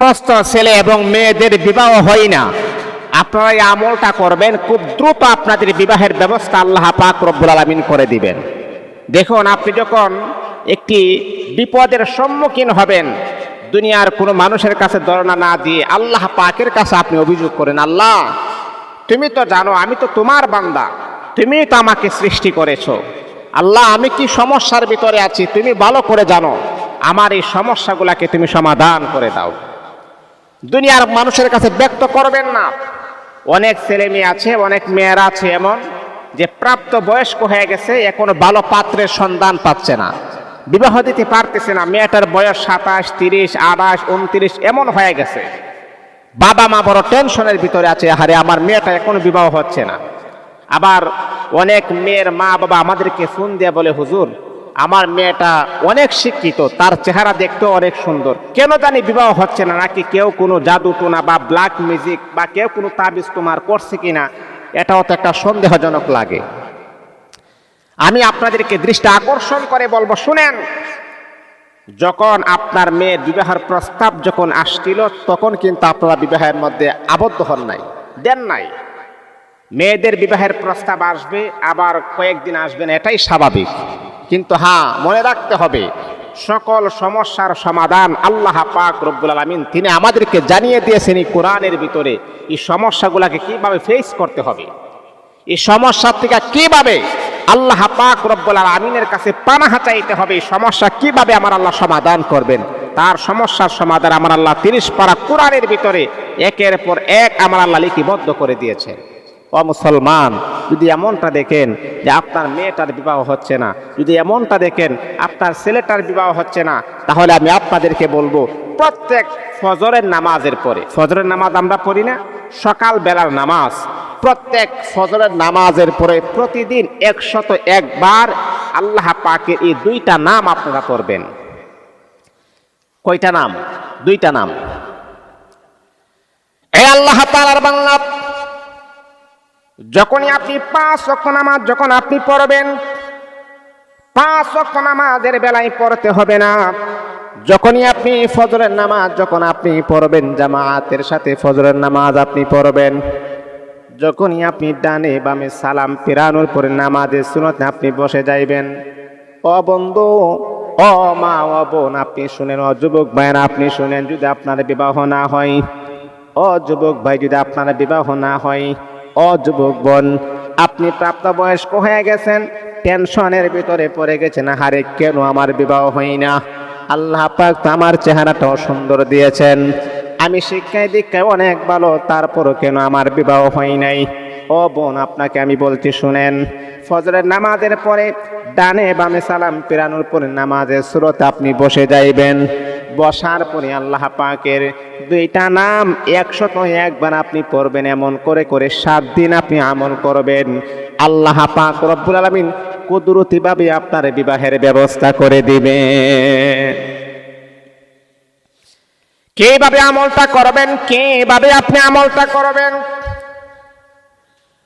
সমস্ত ছেলে এবং মেয়েদের বিবাহ হয় না। আপনারা এই আমলটা করবেন, খুব দ্রুত আপনাদের বিবাহের ব্যবস্থা আল্লাহ পাক রব্বুল আলমিন করে দিবেন। দেখুন, আপনি যখন একটি বিপদের সম্মুখীন হবেন, দুনিয়ার কোনো মানুষের কাছে ধরনা না দিয়ে আল্লাহ পাকের কাছে আপনি অভিযোগ করেন, আল্লাহ, তুমি তো জানো, আমি তো তোমার বান্দা, তুমি তো আমাকে সৃষ্টি করেছ। আল্লাহ, আমি কি সমস্যার ভিতরে আছি? তুমি ভালো করে জানো। আমার এই সমস্যাগুলাকে তুমি সমাধান করে দাও। দুনিয়ার মানুষের কাছে ব্যক্ত করবেন না। অনেক ছেলে মেয়ে আছে, অনেক মেয়েরা আছে এমন যে প্রাপ্ত বয়স্ক হয়ে গেছে, এখনও ভালো পাত্রের সন্ধান পাচ্ছে না। বিবাহ দিতে পারতেছে না, মেয়েটার বয়স সাতাশ, তিরিশ, আঠাশ, উনত্রিশ, এমন হয়ে গেছে। বাবা মা বড় টেনশনের ভিতরে আছে হারে আমার মেয়েটা এখনও বিবাহ হচ্ছে না। আবার অনেক মেয়ের মা বাবা আমাদেরকে ফোন দিয়ে বলে, হুজুর আমার মেয়েটা অনেক শিক্ষিত, তার চেহারা দেখতেও অনেক সুন্দর। কেন জানি বিবাহ হচ্ছে না, নাকি কেউ কোনো জাদু টোনা বা ব্ল্যাক মিউজিক বা কেউ কোনো তাবিজ তোমার করছে কিনা, এটাও তো একটা সন্দেহজনক লাগে। আমি আপনাদেরকে দৃষ্টি আকর্ষণ করে বলব, শুনেন, যখন আপনার মেয়ের বিবাহের প্রস্তাব যখন আসছিল, তখন কিন্তু আপনারা বিবাহের মধ্যে আবদ্ধ হন নাই, দেন নাই। মেয়েদের বিবাহের প্রস্তাব আসবে, আবার কয়েকদিন আসবেন এটাই স্বাভাবিক। কিন্তু হ্যাঁ মনে রাখতে হবে, সকল সমস্যার সমাধান আল্লাহ পাক রব্বুল আলমিন তিনি আমাদেরকে জানিয়ে দিয়েছেন এই কোরআনের ভিতরে। এই সমস্যাগুলোকে কীভাবে ফেস করতে হবে? এই সমস্যার থেকে কীভাবে আল্লাহ পাক রব্বুল আলমিনের কাছে পানাহা চাইতে হবে? এই সমস্যা কীভাবে আমার আল্লাহ সমাধান করবেন? তার সমস্যার সমাধান আমার আল্লাহ তিরিশ পারা কোরআনের ভিতরে একের পর এক আমার আল্লাহ লিপিবদ্ধ করে দিয়েছেন। ও মুসলমান, যদি এমনটা দেখেন যে আপনার মেয়েটার বিবাহ হচ্ছে না, যদি এমনটা দেখেন আপনার ছেলেটার বিবাহ হচ্ছে না, তাহলে আমি আপনাদেরকে বলব, প্রত্যেক ফজরের নামাজের পরে, ফজরের নামাজ আমরা পড়ি না সকাল বেলার নামাজ, প্রত্যেক ফজরের নামাজের পরে প্রতিদিন একশত একবার আল্লাহ পাকের এই দুইটা নাম আপনারা পড়বেন। কয়টা নাম? দুইটা নাম। এ আল্লাহ তালার বাংলা যখনই আপনি পাঁচ অক্ষ নামাজ যখন আপনি পড়বেন, পাঁচ অক্ষ নামাজের বেলায় পড়তে হবে না। যখনই আপনি ফজরের নামাজ যখন আপনি পড়বেন জামাতের সাথে ফজরের নামাজ আপনি পড়বেন। যখনই আপনি ডানে বামে সালাম পিরানোর পরে নামাজে সুনতে আপনি বসে যাইবেন। ও বন্ধু ও মা, অ বোন, আপনি শুনেন ও যুবক ভাইয়ের, আপনি শুনেন, যদি আপনার বিবাহ না হয়, অ যুবক ভাই, যদি আপনার বিবাহ না হয় ও যুবক বোন, আপনি প্রাপ্তবয়স্ক হয়ে গেছেন, টেনশনের ভিতরে পড়ে গেছেন হারে কেন আমার বিবাহ হয় না? আল্লাহ পাক আমার চেহারাটাও সুন্দর দিয়েছেন। আমি শিক্ষায় দীক্ষায় অনেক ভালো, তারপরও কেন আমার বিবাহ হয় নাই? ও বোন, আপনাকে আমি বলছি শুনেন, ফজরের নামাজের পরে ডানে বামে সালাম পেরানোর পরে নামাজের স্রোত আপনি বসে যাইবেন। বসার পরে আল্লাহ পাকের দুইটা নাম একশত একবার আপনি পড়বেন, এমন করে করে সাত দিন আপনি আমল করবেন। আল্লাহ পাক রব্বুল আলমিন কুদরতিভাবে আপনার বিবাহের ব্যবস্থা করে দিবে কীভাবে আমলটা করবেন? কীভাবে আপনি আমলটা করবেন?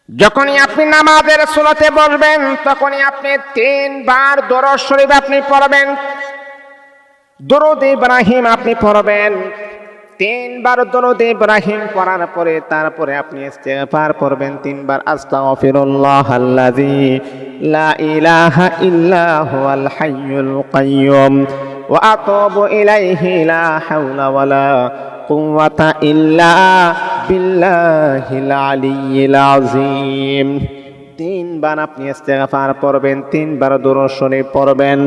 যখনই আপনি নামাজের সুলতে বসবেন, তখনই আপনি তিনবার দরজ শরীফ আপনি পড়বেন। দরুদ ইব্রাহিম আপনি পড়বেন। তিনবার দরুদ ইব্রাহিম পড়ার পরে তারপরে আপনি ইস্তেগফার পড়বেন তিনবার। আস্তাগফিরুল্লাহ আল্লাযী লা ইলাহা ইল্লা হুয়াল হাইয়ুল কাইয়্যুম ওয়া আতুবু ইলাইহি লা হাওলা ওয়ালা কুওয়াতা ইল্লা বিল্লাহিল আলিয়্যিল আযীম। তিনবার আপনি ইস্তেগফার পড়বেন, তিনবার দরুদ শরীফ পড়বেন।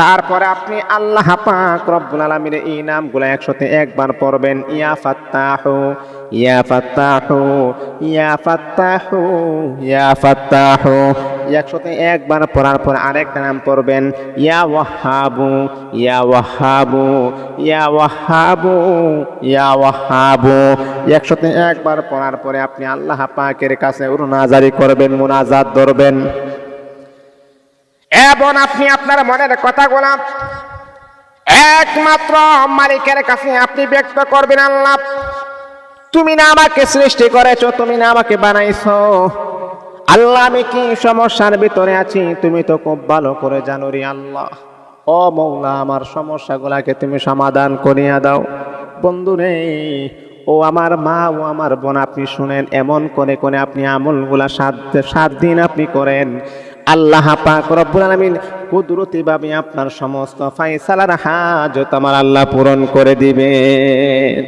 তারপরে আপনি আল্লাহ পাক রব্বুল আলামিনের এই নামগুলো একসাথে একবার পড়বেন, ইয়া ফাত্তাহু ইয়া ফাত্তাহু ইয়া ফাত্তাহু ইয়া ফাত্তাহু। একসাথে একবার পড়ার পর আরেকটা নাম পড়বেন, ইয়া ওয়াহাবু ইয়া ওয়াহাবু ইয়া ওয়াহাবু ইয়া ওয়াহাবু। একসাথে একবার পড়ার পরে আপনি আল্লাহ পাকের কাছে উরুনাজারি করবেন, মুনাজাত ধরবেন। এবং আপনি আপনার মনের কথাগুলা একমাত্র মালিকের কাছে আপনি ব্যক্ত করবেন আল্লাহ। তুমি না আমাকে সৃষ্টি করেছ, তুমি না আমাকে বানাইছো। আল্লাহ, আমি কি সমস্যার ভিতরে আছি? তুমি তো খুব ভালো করে জানো রে আল্লাহ। ও মৌলা, আমার সমস্যাগুলাকে তুমি সমাধান করিয়া দাও। বন্ধু রে, ও আমার মা, ও আমার বোন, আপনি শুনেন, এমন করে করে আপনি আমলগুলা সাত সাত দিন আপনি করেন। আল্লাহ পাক রব্বুল আলামিন কুদরতিভাবে আপনার সমস্ত ফাইসালার হাজত আমার আল্লাহ পূরণ করে দিবেন।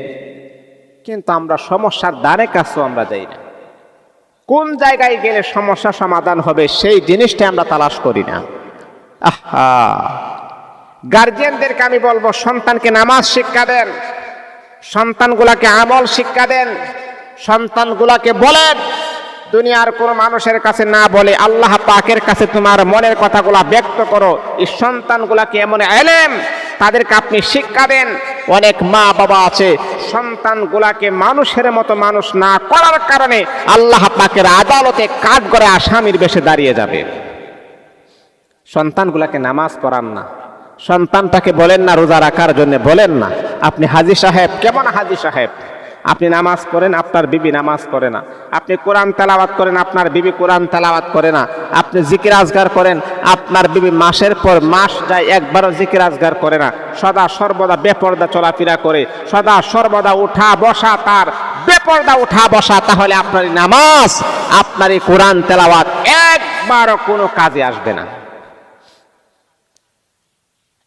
কিন্তু আমরা সমস্যার দ্বারে কাছেও আমরা যাই না। কোন জায়গায় গেলে সমস্যা সমাধান হবে সেই জিনিসটা আমরা তালাশ করি না। আহা! গার্জিয়ানদেরকে আমি বলব, সন্তানকে নামাজ শিক্ষা দেন, সন্তানগুলাকে আমল শিক্ষা দেন, সন্তানগুলাকে বলেন দুনিয়ার কোনো মানুষের কাছে না বলে আল্লাহ পাকের কাছে তোমার মনের কথাগুলা ব্যক্ত করো। এই সন্তানগুলাকে এমন এলেম তাদেরকে আপনি শিক্ষা দেন। অনেক মা বাবা আছে, সন্তানগুলাকে মানুষের মতো মানুষ না করার কারণে আল্লাহ পাকের আদালতে কাঠ করে আসামির বেশে দাঁড়িয়ে যাবে। সন্তানগুলাকে নামাজ পড়ান না। সন্তানটাকে বলেন না, রোজা রাখার জন্য বলেন না। আপনি হাজি সাহেব, কেমন হাজি সাহেব? আপনি নামাজ পড়েন, আপনার বিবি নামাজ করে না। আপনি কোরআন তেলাওয়াত করেন, আপনার বিবি কোরআন তেলাওয়াত করে না। আপনি জিকির আজগার করেন, আপনার বিবি মাসের পর মাস যায় একবারও জিকির আজগার করে না। সদা সর্বদা বেপর্দা চলাফেরা করে, সদা সর্বদা উঠা বসা তার। বেপর্দা উঠা বসা, তাহলে আপনার নামাজ আপনার এই কোরআন তেলাওয়াত একবারও কোনো কাজে আসবে না।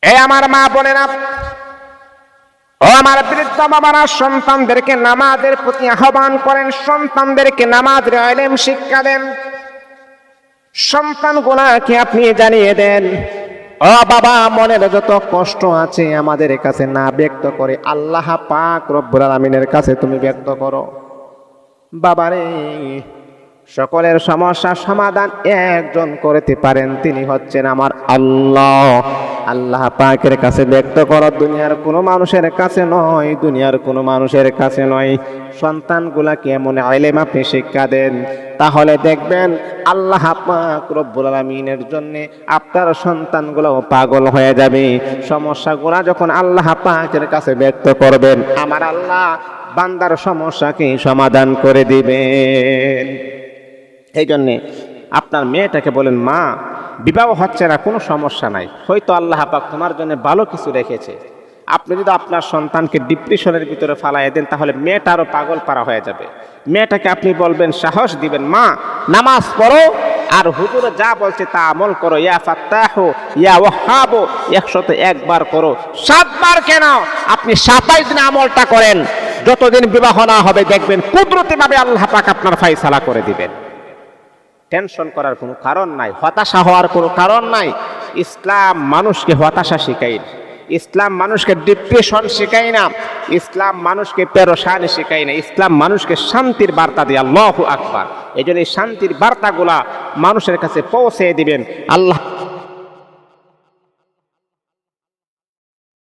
এ আমার মা ও আমার বৃদ্ধ বাবারা সন্তানদেরকে নামাজের প্রতি আহ্বান করেন, সন্তানদেরকে নামাজের আলেম শিক্ষা দেন। সন্তানগুলাকে আপনি জানিয়ে দেন, ও বাবা, মনের যত কষ্ট আছে আমাদের কাছে না, ব্যক্ত করে আল্লাহ পাক রব্বুল আলামিনের কাছে তুমি ব্যক্ত করো। বাবারে সকলের সমস্যার সমাধান একজন করতে পারেন, তিনি হচ্ছেন আমার আল্লাহ। আল্লাহ পাকের কাছে ব্যক্ত করো দুনিয়ার কোনো মানুষের কাছে নয়, দুনিয়ার কোনো মানুষের কাছে নয়। সন্তানগুলাকে এমন আইলেম আপনি শিক্ষা দেন? তাহলে দেখবেন আল্লাহ পাক রব্বুল আলমিনের জন্য আপনার সন্তানগুলো পাগল হয়ে যাবে। সমস্যাগুলা যখন আল্লাহ পাকের কাছে ব্যক্ত করবেন, আমার আল্লাহ বান্দার সমস্যাকে সমাধান করে দিবেন। এই জন্যে আপনার মেয়েটাকে বলেন, মা, বিবাহ হচ্ছে না, কোনো সমস্যা নাই। হয়তো আল্লাহ পাক তোমার জন্য ভালো কিছু রেখেছে। আপনি যদি আপনার সন্তানকে ডিপ্রেশনের ভিতরে ফালাই দেন, তাহলে মেয়েটা আরও পাগল পারা হয়ে যাবে। মেয়েটাকে আপনি বলবেন, সাহস দিবেন, মা, নামাজ পড়ো আর হুজুরে যা বলছে তা আমল করো। ইয়া ফাত্তাহো, ইয়া ওয়াহাবো একশত একবার করো। সাতবার কেন? আপনি সাতাইশ দিন আমলটা করেন। যতদিন বিবাহ না হবে, দেখবেন কুদরতিভাবে আল্লাহ পাক আপনার ফাইসালা করে দিবেন। টেনশন করার কোনো কারণ নাই, হতাশা হওয়ার কোনো কারণ নাই। ইসলাম মানুষকে হতাশা শেখাই না, ইসলাম মানুষকে ডিপ্রেশন শেখায় না, ইসলাম মানুষকে পেরোসানি শেখায় না, ইসলাম মানুষকে শান্তির বার্তা দেয় আল্লাহ আকবার। এই জন্য এই শান্তির বার্তাগুলা মানুষের কাছে পৌঁছে দিবেন, আল্লাহ